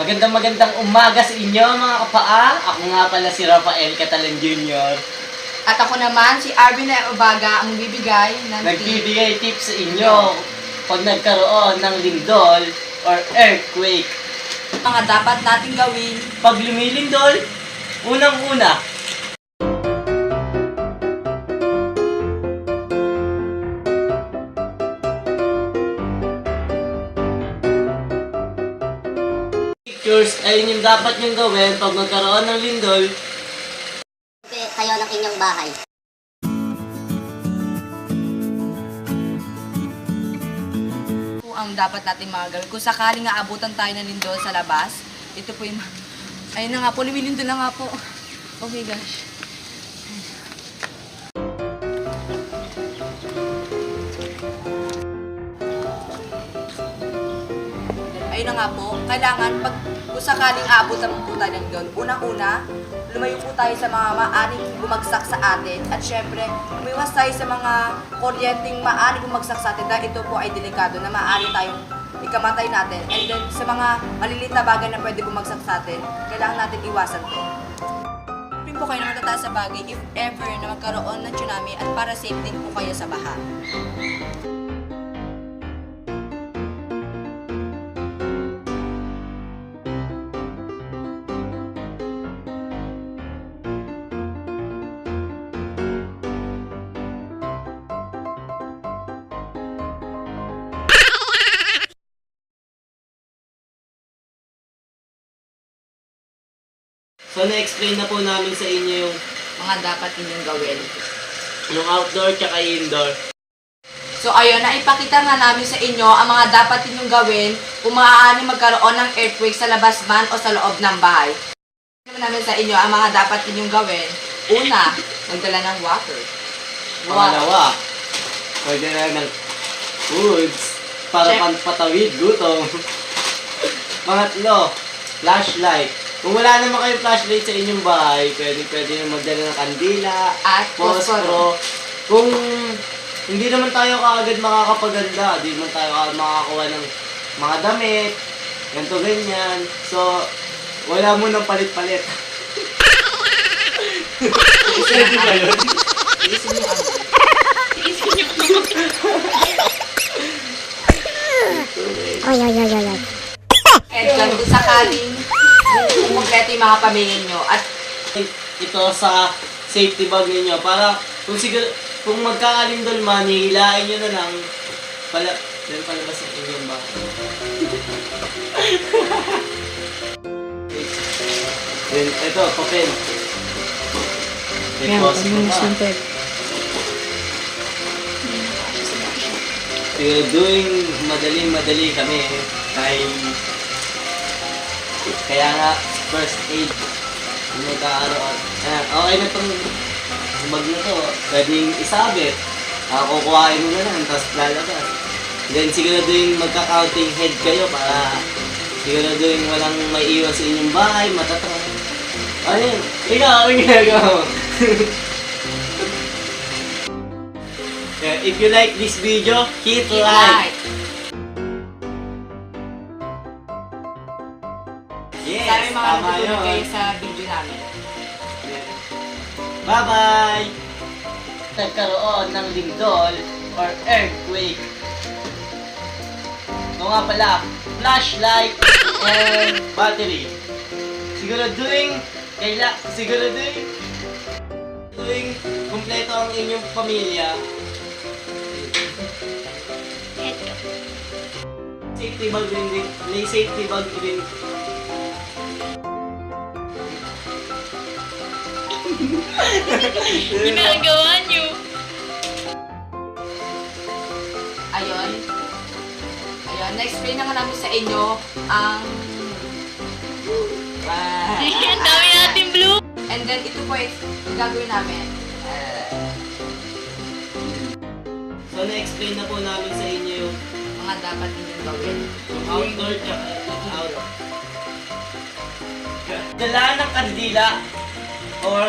Magandang magandang umaga sa inyo mga kapaa. Ako nga pala si Rafael Catalan Jr. At ako naman, si Arvin Ubaga, ang bibigay ng tip. Nagbibigay tips sa inyo pag nagkaroon ng lindol or earthquake. Mga dapat nating gawin. Pag lumilindol, unang-una, pictures, ayun yung dapat niyong gawin pag magkaroon ng lindol. kayo ng inyong bahay. po ang dapat nating mga gawin. Kung sakaling nga abutan tayo ng lindol sa labas, ito po yung... Ayun na nga po, lumilindol na nga po. Oh my gosh. Ayun na nga po, kailangan pag kung sakaling aabutan po tayo ng lindol, unang-una, lumayo po tayo sa mga maaring bumagsak sa atin at syempre, umiwas tayo sa mga kuryenteng maaring bumagsak sa atin dahil ito po ay delikado na maaari tayong ikamatay natin. And then, sa mga maliliit na bagay na pwede bumagsak sa atin, kailangan natin iwasan to. Rin po kayo na matataas sa bagay if ever na magkaroon ng tsunami at para safe din po kayo sa baha. So, na-explain na po namin sa inyo yung, Mga dapat ninyong gawin. yung outdoor tsaka indoor. So ayun, naipakita nga namin sa inyo ang mga dapat ninyong gawin kung maaari magkaroon ng earthquake sa labas man o sa loob ng bahay. Naman namin sa inyo ang mga dapat ninyong gawin. Una, magdala ng water. Pangalawa, pwede na ng foods para Check. pan- patawid gutom. Pangatlo, flashlight. Kung wala naman kayong flashlight sa inyong bahay, pwede pwede na magdala ng kandila, At posporo. Kung hindi naman tayo kaagad makakapaganda, di naman tayo ka- makakakuha ng mga damit, ganito ganyan. So, wala mo nang palit-palit. Pwede ba yun? Isin niyo ang Oy, oy, oy, oy, oy. And kung sakaling kumpleto yung mga pamilya nyo at ito sa safety bag ninyo para kung siguro kung magkakalindol man, hihilain nyo na lang pala, dahil palabas ng inyong bahay. Then, ito, papel. Deposit mo pa. Siguro doing madali-madali kami dahil kaya nga first aid yung magkakaroon. Ayan, okay na itong bag na to. Pwedeng isabit. Uh, kukuhain mo na lang, tapos lalabas. Then siguraduhin magka-counting head kayo para siguraduhin walang may iwan sa inyong bahay, matatry. Ayun, ikaw, ang ginagawa mo. If you like this video, hit hit like. like. Yung mga tama natutulog yun. kayo sa video namin. Bye-bye! Nagkaroon ng lindol or earthquake. Ito nga pala, flashlight and battery. Siguraduhin, kaila, siguraduhin, tuwing kumpleto ang inyong pamilya. Safety bag rin, din. may safety bag rin. Ginagawa niyo. Ayun. Ayun, na-explain na nga namin sa inyo ang... Ah. Ang dami natin blue. And then, ito po is gagawin namin. So, na-explain na po namin sa inyo yung Mga dapat ninyong gawin. outdoor tsaka outdoor. Dala ng kandila or